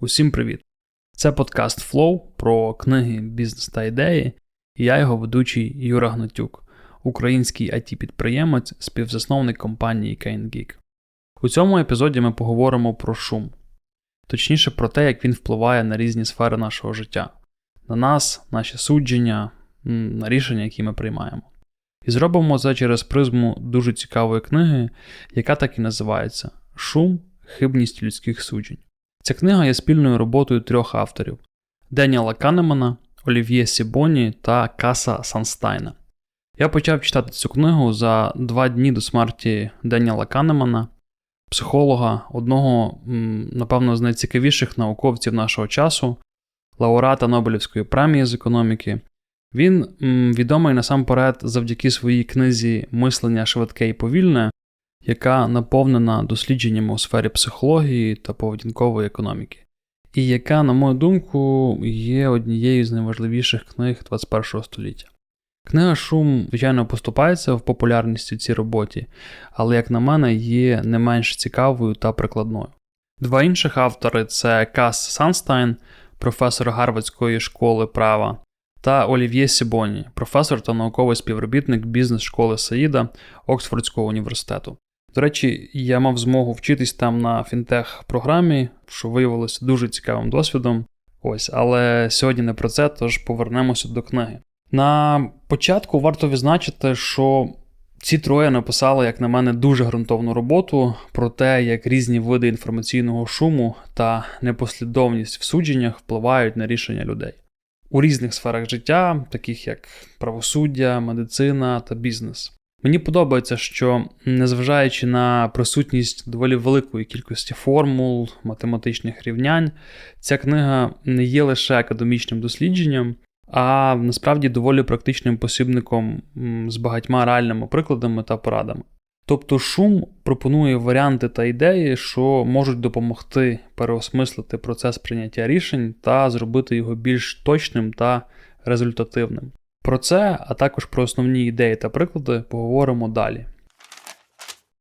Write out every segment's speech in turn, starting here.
Усім привіт! Це подкаст Flow про книги, бізнес та ідеї, і я його ведучий Юра Гнатюк, український it підприємець співзасновник компанії KaneGeek. У цьому епізоді ми поговоримо про шум, точніше про те, як він впливає на різні сфери нашого життя, на нас, наші судження, на рішення, які ми приймаємо. І зробимо це через призму дуже цікавої книги, яка так і називається Шум, хибність людських суджень. Ця книга є спільною роботою трьох авторів: Деніела Канемана, Олів'є Сібоні та Каса Санстайна. Я почав читати цю книгу за два дні до смерті Деніела Канемана, психолога, одного, напевно, з найцікавіших науковців нашого часу, лауреата Нобелівської премії з економіки. Він відомий насамперед завдяки своїй книзі Мислення швидке і повільне, яка наповнена дослідженнями у сфері психології та поведінкової економіки, і яка, на мою думку, є однією з найважливіших книг 21 століття. Книга Шум, звичайно, поступається в популярності цій роботі, але, як на мене, є не менш цікавою та прикладною. Два інших автори це Кас Санстайн, професор Гарвардської школи права, та Олів'є Сібоні, професор та науковий співробітник бізнес-школи Саїда Оксфордського університету. До речі, я мав змогу вчитись там на фінтех-програмі, що виявилося дуже цікавим досвідом. Ось, але сьогодні не про це, тож повернемося до книги. На початку варто відзначити, що ці троє написали, як на мене, дуже ґрунтовну роботу про те, як різні види інформаційного шуму та непослідовність в судженнях впливають на рішення людей у різних сферах життя, таких як правосуддя, медицина та бізнес. Мені подобається, що незважаючи на присутність доволі великої кількості формул, математичних рівнянь, ця книга не є лише академічним дослідженням, а насправді доволі практичним посібником з багатьма реальними прикладами та порадами. Тобто шум пропонує варіанти та ідеї, що можуть допомогти переосмислити процес прийняття рішень та зробити його більш точним та результативним. Про це, а також про основні ідеї та приклади поговоримо далі.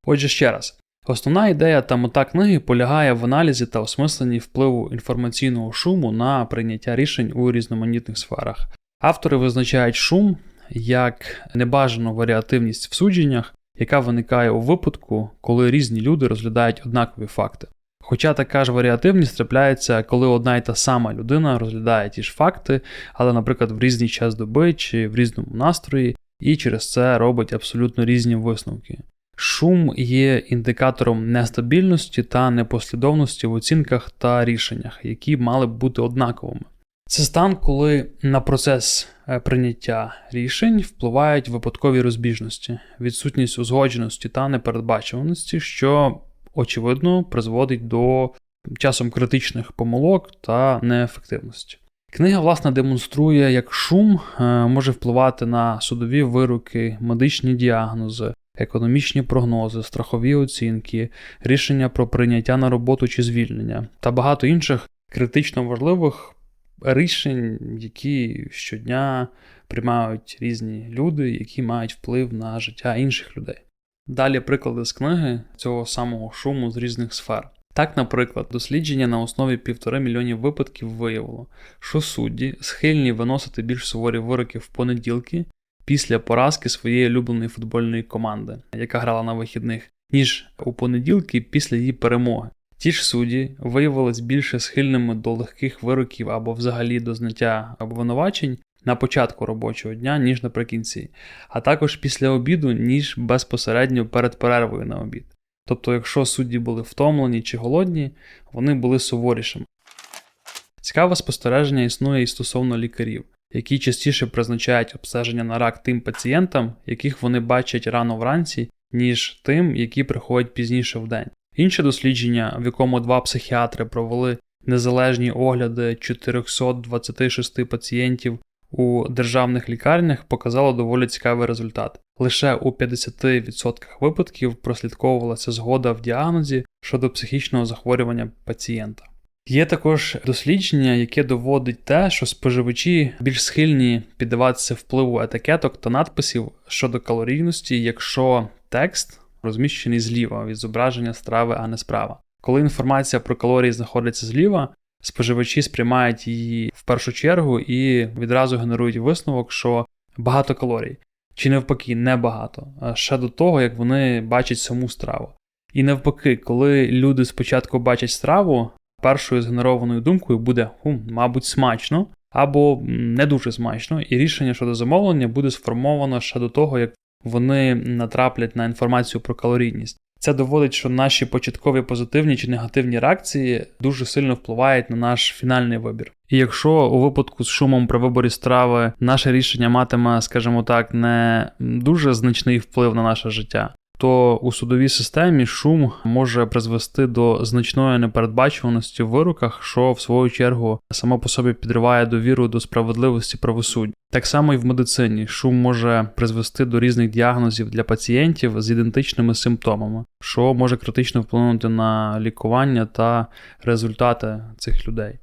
Отже, ще раз, основна ідея та мета книги полягає в аналізі та осмисленні впливу інформаційного шуму на прийняття рішень у різноманітних сферах. Автори визначають шум як небажану варіативність в судженнях, яка виникає у випадку, коли різні люди розглядають однакові факти. Хоча така ж варіативність трапляється, коли одна й та сама людина розглядає ті ж факти, але, наприклад, в різний час доби чи в різному настрої, і через це робить абсолютно різні висновки. Шум є індикатором нестабільності та непослідовності в оцінках та рішеннях, які мали б бути однаковими. Це стан, коли на процес е, прийняття рішень впливають випадкові розбіжності, відсутність узгодженості та непередбачуваності, що очевидно призводить до часом критичних помилок та неефективності. Книга, власне, демонструє, як шум е, може впливати на судові вироки, медичні діагнози, економічні прогнози, страхові оцінки, рішення про прийняття на роботу чи звільнення та багато інших критично важливих рішень, які щодня приймають різні люди, які мають вплив на життя інших людей. Далі приклади з книги цього самого шуму з різних сфер. Так, наприклад, дослідження на основі півтори мільйонів випадків виявило, що судді схильні виносити більш суворі вироки в понеділки після поразки своєї улюбленої футбольної команди, яка грала на вихідних, ніж у понеділки після її перемоги. Ті ж судді виявились більше схильними до легких вироків або взагалі до зняття обвинувачень на початку робочого дня, ніж наприкінці, а також після обіду, ніж безпосередньо перед перервою на обід. Тобто, якщо судді були втомлені чи голодні, вони були суворішими. Цікаве спостереження існує і стосовно лікарів, які частіше призначають обстеження на рак тим пацієнтам, яких вони бачать рано вранці, ніж тим, які приходять пізніше в день. Інше дослідження, в якому два психіатри провели незалежні огляди 426 пацієнтів у державних лікарнях, показало доволі цікавий результат. Лише у 50% випадків прослідковувалася згода в діагнозі щодо психічного захворювання пацієнта. Є також дослідження, яке доводить те, що споживачі більш схильні піддаватися впливу етикеток та надписів щодо калорійності, якщо текст розміщений зліва від зображення страви, а не справа. Коли інформація про калорії знаходиться зліва, споживачі сприймають її в першу чергу і відразу генерують висновок, що багато калорій. Чи навпаки, небагато, ще до того, як вони бачать саму страву. І навпаки, коли люди спочатку бачать страву, першою згенерованою думкою буде, хм, мабуть, смачно або не дуже смачно, і рішення щодо замовлення буде сформовано ще до того, як вони натраплять на інформацію про калорійність. Це доводить, що наші початкові позитивні чи негативні реакції дуже сильно впливають на наш фінальний вибір. І якщо у випадку з шумом при виборі страви наше рішення матиме, скажімо так, не дуже значний вплив на наше життя, то у судовій системі шум може призвести до значної непередбачуваності в вироках, що в свою чергу само по собі підриває довіру до справедливості правосуддя. Так само і в медицині шум може призвести до різних діагнозів для пацієнтів з ідентичними симптомами, що може критично вплинути на лікування та результати цих людей.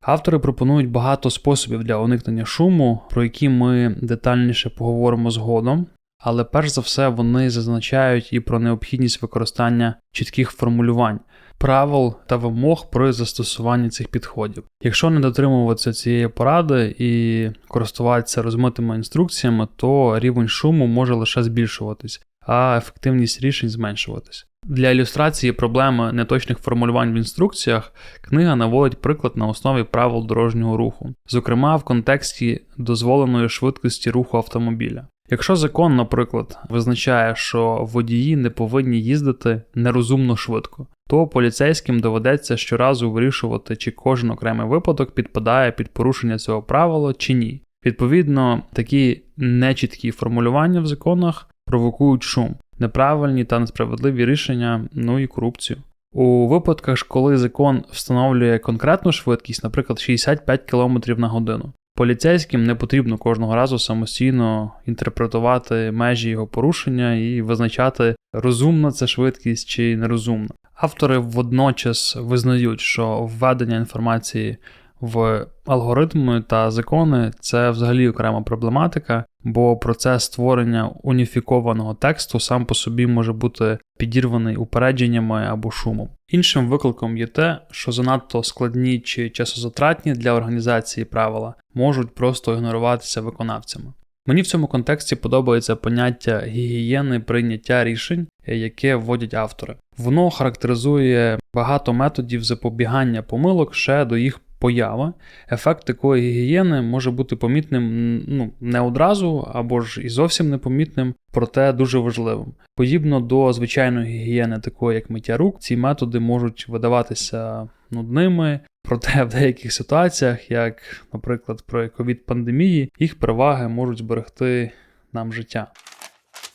Автори пропонують багато способів для уникнення шуму, про які ми детальніше поговоримо згодом але перш за все вони зазначають і про необхідність використання чітких формулювань, правил та вимог при застосуванні цих підходів. Якщо не дотримуватися цієї поради і користуватися розмитими інструкціями, то рівень шуму може лише збільшуватись, а ефективність рішень зменшуватись. Для ілюстрації проблеми неточних формулювань в інструкціях книга наводить приклад на основі правил дорожнього руху, зокрема в контексті дозволеної швидкості руху автомобіля. Якщо закон, наприклад, визначає, що водії не повинні їздити нерозумно швидко, то поліцейським доведеться щоразу вирішувати, чи кожен окремий випадок підпадає під порушення цього правила чи ні. Відповідно, такі нечіткі формулювання в законах провокують шум, неправильні та несправедливі рішення, ну і корупцію. У випадках, коли закон встановлює конкретну швидкість, наприклад, 65 км на годину, Поліцейським не потрібно кожного разу самостійно інтерпретувати межі його порушення і визначати, розумна це швидкість чи нерозумна. Автори водночас визнають, що введення інформації в алгоритми та закони це взагалі окрема проблематика, бо процес створення уніфікованого тексту сам по собі може бути підірваний упередженнями або шумом. Іншим викликом є те, що занадто складні чи часозатратні для організації правила можуть просто ігноруватися виконавцями. Мені в цьому контексті подобається поняття гігієни прийняття рішень, яке вводять автори. Воно характеризує багато методів запобігання помилок ще до їх появи. Ефект такої гігієни може бути помітним ну, не одразу або ж і зовсім непомітним, проте дуже важливим. Подібно до звичайної гігієни, такої як миття рук, ці методи можуть видаватися нудними, проте в деяких ситуаціях, як, наприклад, про ковід пандемії, їх переваги можуть зберегти нам життя.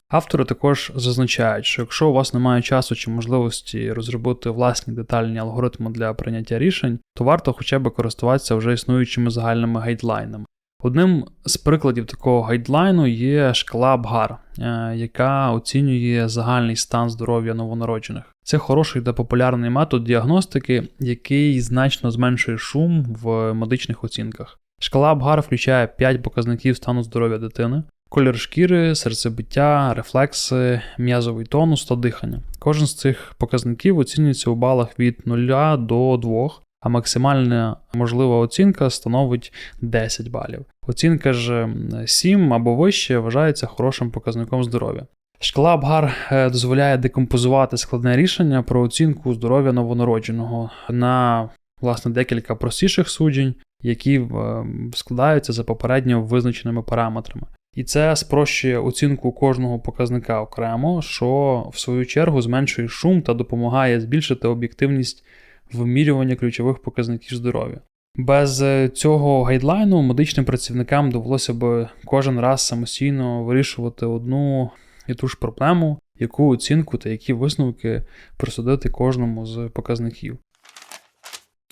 Автори також зазначають, що якщо у вас немає часу чи можливості розробити власні детальні алгоритми для прийняття рішень, то варто хоча б користуватися вже існуючими загальними гайдлайнами. Одним з прикладів такого гайдлайну є шкала Бгар, е, яка оцінює загальний стан здоров'я новонароджених. Це хороший та популярний метод діагностики, який значно зменшує шум в медичних оцінках. Шкала Бгар включає 5 показників стану здоров'я дитини, колір шкіри, серцебиття, рефлекси, м'язовий тонус та дихання. Кожен з цих показників оцінюється у балах від 0 до 2, а максимальна можлива оцінка становить 10 балів. Оцінка ж 7 або вище вважається хорошим показником здоров'я. Шкала Абгар е, дозволяє декомпозувати складне рішення про оцінку здоров'я новонародженого на власне декілька простіших суджень, які складаються за попередньо визначеними параметрами. І це спрощує оцінку кожного показника окремо, що в свою чергу зменшує шум та допомагає збільшити об'єктивність вимірювання ключових показників здоров'я. Без е, цього гайдлайну медичним працівникам довелося б кожен раз самостійно вирішувати одну і ту ж проблему, яку оцінку та які висновки присудити кожному з показників.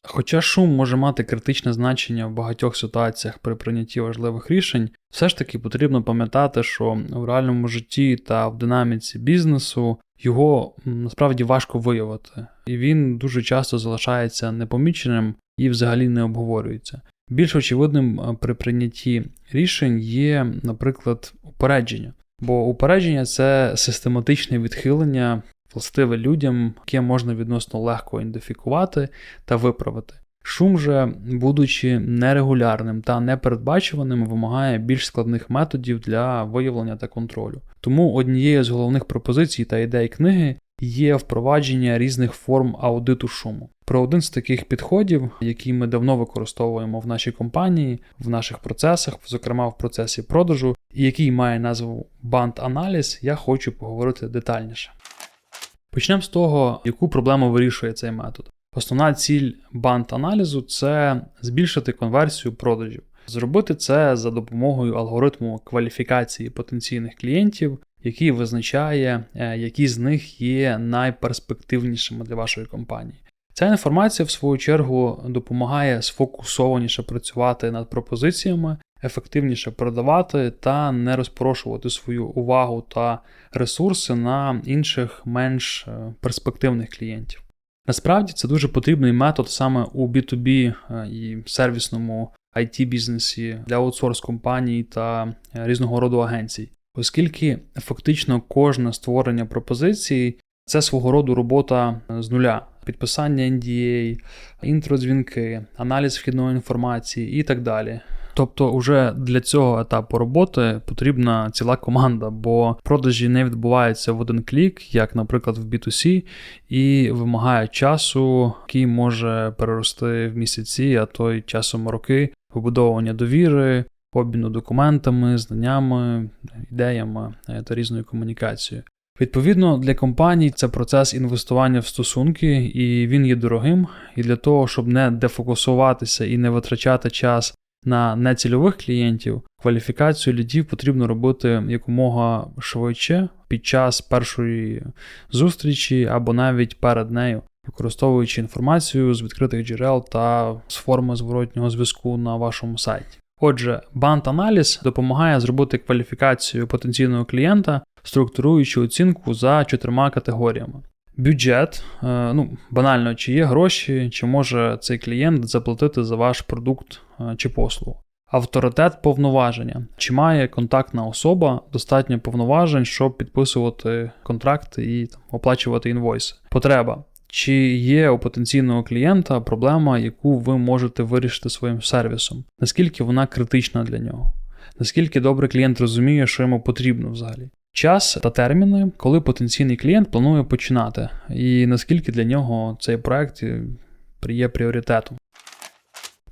Хоча шум може мати критичне значення в багатьох ситуаціях при прийнятті важливих рішень, все ж таки потрібно пам'ятати, що в реальному житті та в динаміці бізнесу його насправді важко виявити, і він дуже часто залишається непоміченим і взагалі не обговорюється. Більш очевидним е, при прийнятті рішень є, наприклад, упередження. Бо упередження це систематичне відхилення властиве людям, яке можна відносно легко ідентифікувати та виправити. Шум же, будучи нерегулярним та непередбачуваним, вимагає більш складних методів для виявлення та контролю. Тому однією з головних пропозицій та ідей книги є впровадження різних форм аудиту шуму. Про один з таких підходів, який ми давно використовуємо в нашій компанії, в наших процесах, зокрема в процесі продажу, і який має назву банд-аналіз, я хочу поговорити детальніше. Почнемо з того, яку проблему вирішує цей метод. Основна ціль банд-аналізу це збільшити конверсію продажів. Зробити це за допомогою алгоритму кваліфікації потенційних клієнтів, який визначає, е, які з них є найперспективнішими для вашої компанії. Ця інформація, в свою чергу, допомагає сфокусованіше працювати над пропозиціями, ефективніше продавати та не розпорошувати свою увагу та ресурси на інших менш е, перспективних клієнтів. Насправді це дуже потрібний метод саме у B2B е, і сервісному IT-бізнесі для аутсорс компаній та різного роду агенцій, оскільки фактично кожне створення пропозиції це свого роду робота з нуля підписання NDA, інтродзвінки, аналіз вхідної інформації і так далі. Тобто, вже для цього етапу роботи потрібна ціла команда, бо продажі не відбуваються в один клік, як, наприклад, в B2C, і вимагає часу, який може перерости в місяці, а то й часом роки, вибудовування довіри, обміну документами, знаннями, ідеями е, та різною комунікацією. Відповідно, для компаній це процес інвестування в стосунки, і він є дорогим. І для того, щоб не дефокусуватися і не витрачати час на нецільових клієнтів, кваліфікацію лідів потрібно робити якомога швидше під час першої зустрічі або навіть перед нею, використовуючи інформацію з відкритих джерел та з форми зворотнього зв'язку на вашому сайті. Отже, банд-аналіз допомагає зробити кваліфікацію потенційного клієнта, структуруючи оцінку за чотирма категоріями. Бюджет, е, ну, банально, чи є гроші, чи може цей клієнт заплатити за ваш продукт е, чи послугу. Авторитет повноваження. Чи має контактна особа достатньо повноважень, щоб підписувати контракти і там, оплачувати інвойси? Потреба. Чи є у потенційного клієнта проблема, яку ви можете вирішити своїм сервісом? Наскільки вона критична для нього? Наскільки добре клієнт розуміє, що йому потрібно взагалі? Час та терміни, коли потенційний клієнт планує починати, і наскільки для нього цей проект є пріоритетом.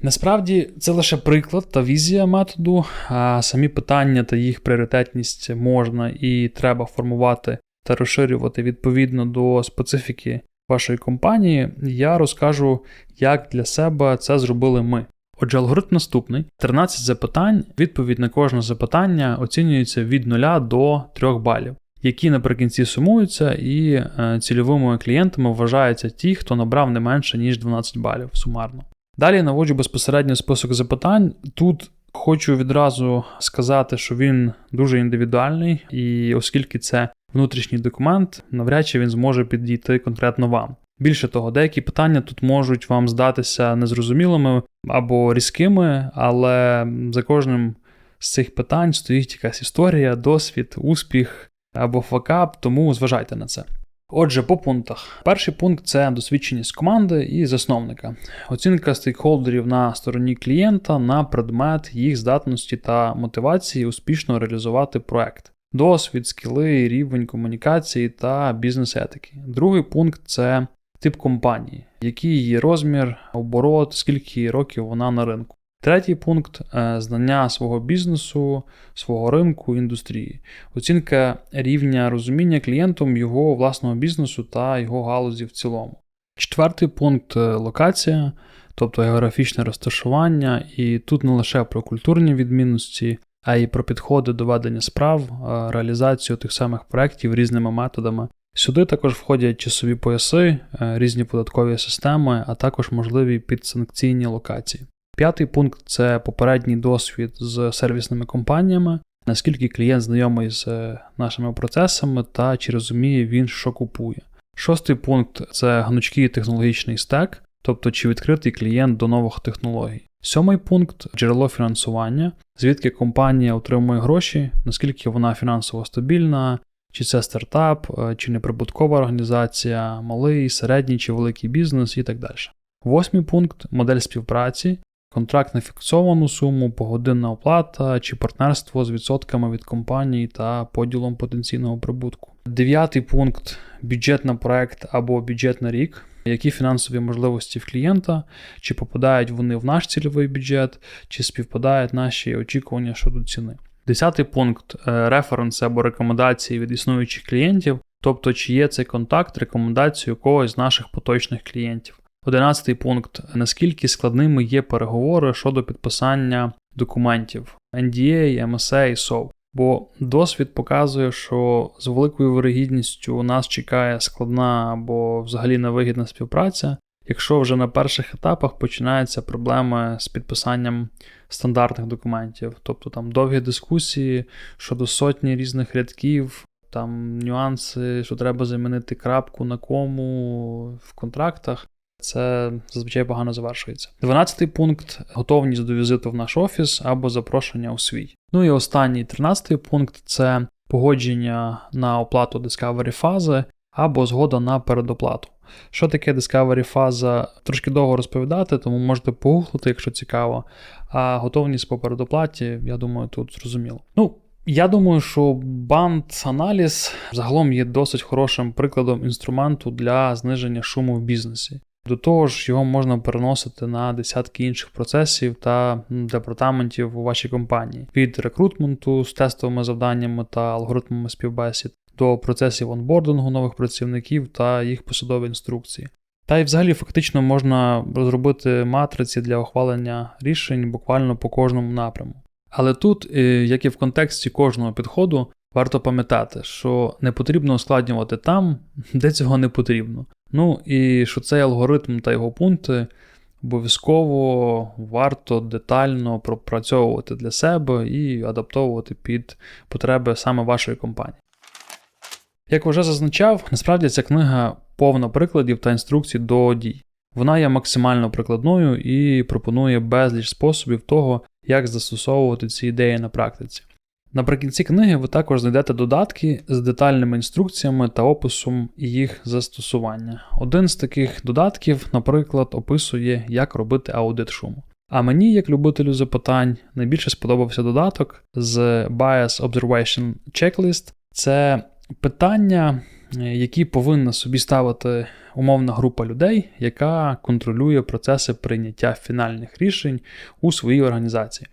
Насправді це лише приклад та візія методу, а самі питання та їх пріоритетність можна і треба формувати та розширювати відповідно до специфіки вашої компанії, я розкажу, як для себе це зробили ми. Отже, алгоритм наступний: 13 запитань, відповідь на кожне запитання оцінюється від 0 до 3 балів, які наприкінці сумуються, і е, цільовими клієнтами вважаються ті, хто набрав не менше, ніж 12 балів сумарно. Далі наводжу безпосередньо список запитань. Тут хочу відразу сказати, що він дуже індивідуальний, і оскільки це внутрішній документ, навряд чи він зможе підійти конкретно вам. Більше того, деякі питання тут можуть вам здатися незрозумілими або різкими, але за кожним з цих питань стоїть якась історія, досвід, успіх або факап, тому зважайте на це. Отже, по пунктах. Перший пункт це досвідченість команди і засновника, оцінка стейкхолдерів на стороні клієнта на предмет їх здатності та мотивації успішно реалізувати проект досвід, скіли, рівень комунікації та бізнес-етики. Другий пункт це тип компанії, який її розмір, оборот, скільки років вона на ринку. Третій пункт е, знання свого бізнесу, свого ринку, індустрії, оцінка рівня розуміння клієнтом його власного бізнесу та його галузі в цілому. Четвертий пункт локація, тобто географічне розташування, і тут не лише про культурні відмінності, а й про підходи до ведення справ, е, реалізацію тих самих проєктів різними методами. Сюди також входять часові пояси, е, різні податкові системи, а також можливі підсанкційні локації. П'ятий пункт це попередній досвід з сервісними компаніями, наскільки клієнт знайомий з е, нашими процесами та чи розуміє він, що купує. Шостий пункт це гнучкий технологічний стек, тобто чи відкритий клієнт до нових технологій. Сьомий пункт джерело фінансування, звідки компанія отримує гроші, наскільки вона фінансово стабільна, чи це стартап, е, чи неприбуткова організація, малий, середній чи великий бізнес і так далі. Восьмий пункт модель співпраці, контракт на фіксовану суму, погодинна оплата чи партнерство з відсотками від компанії та поділом потенційного прибутку. Дев'ятий пункт бюджет на проект або бюджет на рік. Які фінансові можливості в клієнта, чи попадають вони в наш цільовий бюджет, чи співпадають наші очікування щодо ціни. Десятий пункт е, референси або рекомендації від існуючих клієнтів, тобто чи є цей контакт, рекомендацією когось з наших поточних клієнтів. Одинадцятий пункт наскільки складними є переговори щодо підписання документів NDA, MSA, SOW. Бо досвід показує, що з великою вирогідністю нас чекає складна або взагалі невигідна співпраця, якщо вже на перших етапах починаються проблеми з підписанням стандартних документів, тобто там довгі дискусії щодо сотні різних рядків, там нюанси, що треба замінити крапку на кому в контрактах. Це зазвичай погано завершується. Дванадцятий пункт готовність до візиту в наш офіс або запрошення у свій. Ну і останній тринадцятий пункт це погодження на оплату Discovery фази або згода на передоплату. Що таке Discovery фаза? Трошки довго розповідати, тому можете погуглити, якщо цікаво. А готовність по передоплаті, я думаю, тут зрозуміло. Ну, я думаю, що банд-аналіз загалом є досить хорошим прикладом інструменту для зниження шуму в бізнесі. До того ж, його можна переносити на десятки інших процесів та департаментів у вашій компанії від рекрутменту з тестовими завданнями та алгоритмами співбесід до процесів онбордингу нових працівників та їх посадові інструкції. Та й взагалі фактично можна розробити матриці для ухвалення рішень буквально по кожному напряму. Але тут, е, як і в контексті кожного підходу, варто пам'ятати, що не потрібно ускладнювати там, де цього не потрібно. Ну і що цей алгоритм та його пункти обов'язково варто детально пропрацьовувати для себе і адаптовувати під потреби саме вашої компанії. Як вже зазначав, насправді ця книга повна прикладів та інструкцій до дій. Вона є максимально прикладною і пропонує безліч способів того, як застосовувати ці ідеї на практиці. Наприкінці книги ви також знайдете додатки з детальними інструкціями та описом їх застосування. Один з таких додатків, наприклад, описує, як робити аудит шуму. А мені, як любителю запитань, найбільше сподобався додаток з Bias Observation Checklist. Це питання, які повинна собі ставити умовна група людей, яка контролює процеси прийняття фінальних рішень у своїй організації.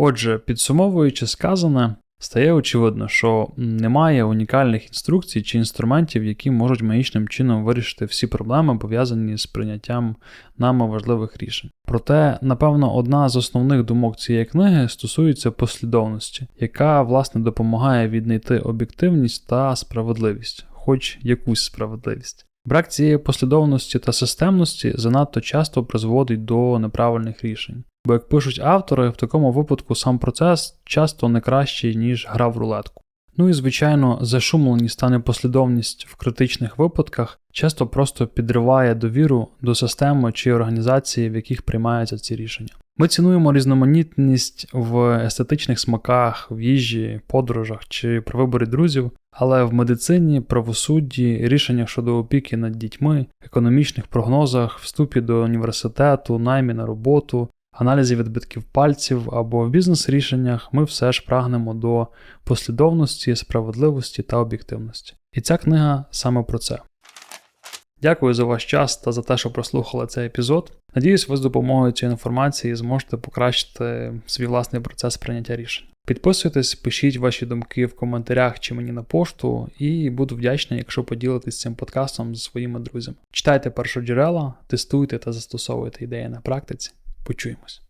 Отже, підсумовуючи сказане, стає очевидно, що немає унікальних інструкцій чи інструментів, які можуть магічним чином вирішити всі проблеми, пов'язані з прийняттям нами важливих рішень. Проте, напевно, одна з основних думок цієї книги стосується послідовності, яка власне допомагає віднайти об'єктивність та справедливість, хоч якусь справедливість. Брак цієї послідовності та системності занадто часто призводить до неправильних рішень. Бо, як пишуть автори, в такому випадку сам процес часто не кращий, ніж гра в рулетку. Ну і, звичайно, зашумленість та непослідовність в критичних випадках часто просто підриває довіру до системи чи організації, в яких приймаються ці рішення. Ми цінуємо різноманітність в естетичних смаках, в їжі, подорожах чи при виборі друзів, але в медицині, правосудді, рішеннях щодо опіки над дітьми, економічних прогнозах, вступі до університету, наймі на роботу, аналізі відбитків пальців або в бізнес-рішеннях ми все ж прагнемо до послідовності, справедливості та об'єктивності. І ця книга саме про це. Дякую за ваш час та за те, що прослухали цей епізод. Надіюсь, ви з допомогою цієї інформації зможете покращити свій власний процес прийняття рішень. Підписуйтесь, пишіть ваші думки в коментарях чи мені на пошту, і буду вдячний, якщо поділитесь цим подкастом зі своїми друзями. Читайте першоджерела, тестуйте та застосовуйте ідеї на практиці. Почуємось.